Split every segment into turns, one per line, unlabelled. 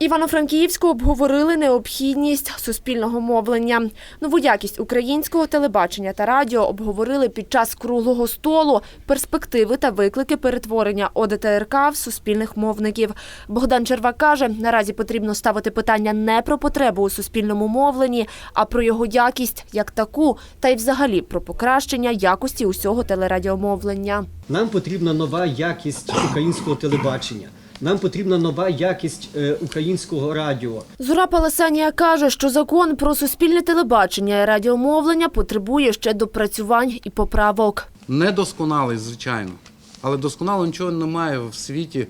Івано-Франківську обговорили необхідність суспільного мовлення. Нову якість українського телебачення та радіо обговорили під час круглого столу, перспективи та виклики перетворення ОДТРК в суспільних мовників. Богдан Червак каже, наразі потрібно ставити питання не про потребу у суспільному мовленні, а про його якість як таку, та й взагалі про покращення якості усього телерадіомовлення.
Нам потрібна нова якість українського телебачення. Нам потрібна нова якість е, українського радіо.
Зура Паласанія каже, що закон про суспільне телебачення і радіомовлення потребує ще допрацювань і поправок.
Недосконалий, звичайно. Але досконало нічого немає в світі,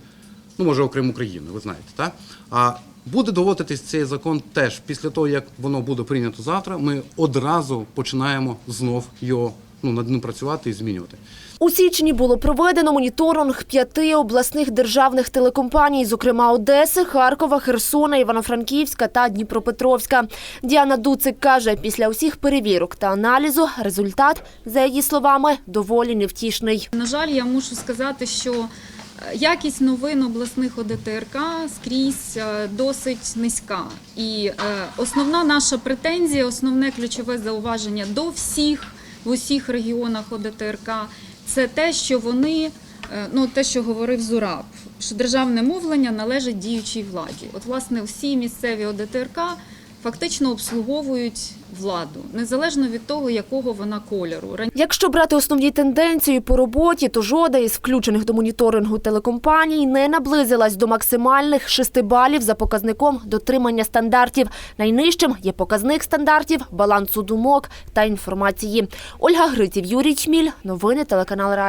ну може, окрім України, ви знаєте, так? А буде доводитись цей закон теж після того, як воно буде прийнято завтра, ми одразу починаємо знов його ну, над ним працювати і змінювати.
У січні було проведено моніторинг п'яти обласних державних телекомпаній, зокрема Одеси, Харкова, Херсона, Івано-Франківська та Дніпропетровська. Діана Дуцик каже, після усіх перевірок та аналізу результат, за її словами, доволі невтішний.
На жаль, я мушу сказати, що е, якість новин обласних ОДТРК скрізь е, досить низька. І е, основна наша претензія, основне ключове зауваження до всіх в усіх регіонах ОДТРК це те, що вони, е, ну те, що говорив Зураб, що державне мовлення належить діючій владі. От, власне, всі місцеві ОДТРК фактично обслуговують владу, незалежно від того, якого вона кольору.
Якщо брати основні тенденції по роботі, то жода із включених до моніторингу телекомпаній не наблизилась до максимальних 6 балів за показником дотримання стандартів. Найнижчим є показник стандартів, балансу думок та інформації. Ольга Гриців, Юрій Чміль. Новини телеканал Рай.